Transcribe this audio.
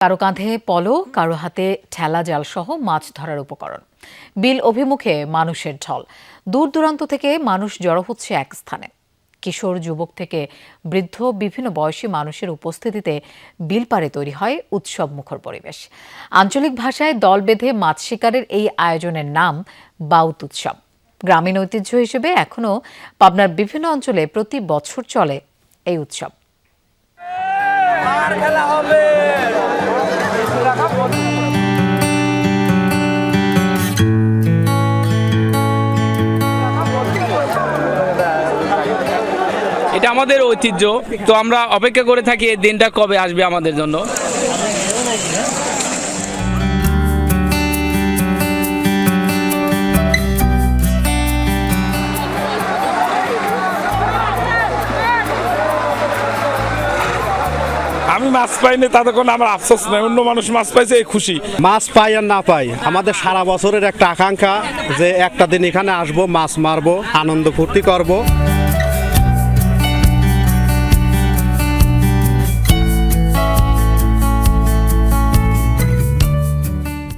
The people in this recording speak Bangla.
কারও কাঁধে পলো, কারও হাতে ঠেলা জাল সহ মাছ ধরার উপকরণ। বিল অভিমুখে মানুষের ঢল। দূর দূরান্ত থেকে মানুষ জড়ো হচ্ছে এক স্থানে। কিশোর যুবক থেকে বৃদ্ধ বিভিন্ন বয়সী মানুষের উপস্থিতিতে বিল পাড়ে তৈরি হয় উৎসব মুখর পরিবেশ। আঞ্চলিক ভাষায় দল বেঁধে মাছ শিকারের এই আয়োজনের নাম বাউত উৎসব। গ্রামীণ ঐতিহ্য হিসেবে এখনও পাবনার বিভিন্ন অঞ্চলে প্রতি বছর চলে এই উৎসব। এটা আমাদের ঐতিহ্য। তো আমরা অপেক্ষা করে থাকি এই দিনটা কবে আসবে আমাদের জন্য। আমি মাছ পাইনি তাতে কোনো আমার আফসোস নাই। অন্য মানুষ মাছ পাইছে এই খুশি। মাছ পাই আর না পাই আমাদের সারা বছরের একটা আকাঙ্ক্ষা যে একটা দিন এখানে আসব মাছ মারবো আনন্দ ফুর্তি করব।